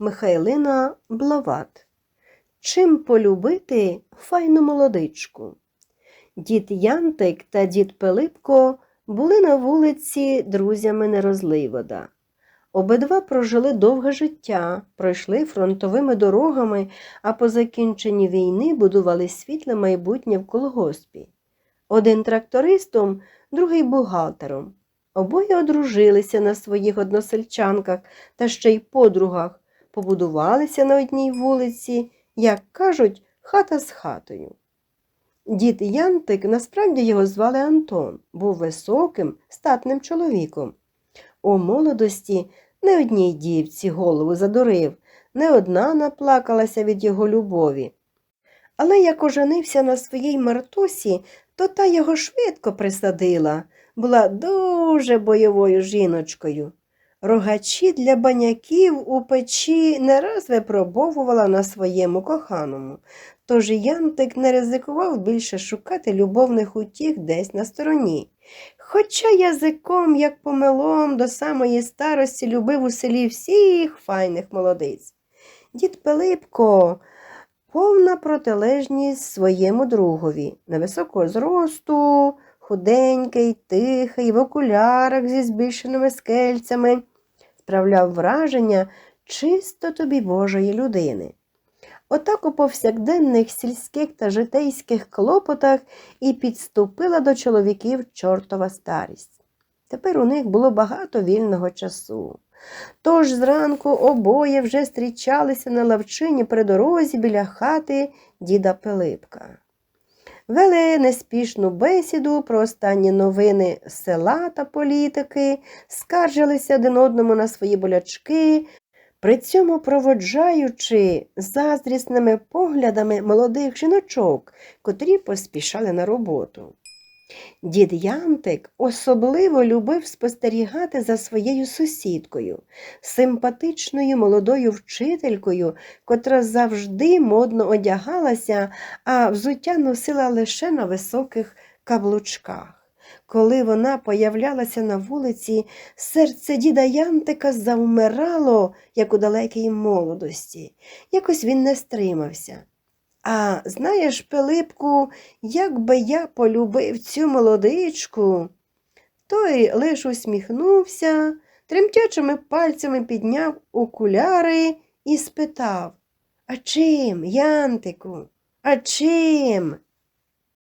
Михайлина Блават. Чим полюбити файну молодичку? Дід Янтик та дід Пилипко були на вулиці друзями нерозливода. Обидва прожили довге життя, пройшли фронтовими дорогами, а по закінченні війни будували світле майбутнє в колгоспі. Один трактористом, другий бухгалтером. Обоє одружилися на своїх односельчанках та ще й подругах, побудувалися на одній вулиці, як кажуть, хата з хатою. Дід Янтик, насправді його звали Антон, був високим, статним чоловіком. У молодості не одній дівці голову задурив, не одна наплакалася від його любові. Але як оженився на своїй Мартусі, то та його швидко присадила, була дуже бойовою жіночкою. Рогачі для баняків у печі не раз випробовувала на своєму коханому, тож Янтик не ризикував більше шукати любовних утіх десь на стороні. Хоча язиком, як помилом, до самої старості любив у селі всіх файних молодиць. Дід Пилипко повна протилежність своєму другові, невисокого зросту, худенький, тихий, в окулярах зі збільшеними скельцями, справляв враження чисто тобі Божої людини. Отак у повсякденних сільських та житейських клопотах і підступила до чоловіків чортова старість. Тепер у них було багато вільного часу. Тож зранку обоє вже зустрічалися на лавчині при дорозі біля хати діда Пилипка. Вели неспішну бесіду про останні новини села та політики, скаржилися один одному на свої болячки, при цьому проводжаючи заздрісними поглядами молодих жіночок, котрі поспішали на роботу. Дід Янтик особливо любив спостерігати за своєю сусідкою, симпатичною молодою вчителькою, котра завжди модно одягалася, а взуття носила лише на високих каблучках. Коли вона появлялася на вулиці, серце діда Янтика завмирало, як у далекій молодості. Якось він не стримався. А знаєш, Пилипку, як би я полюбив цю молодичку. Той лиш усміхнувся, тремтячими пальцями підняв окуляри і спитав А чим, Янтику? А чим?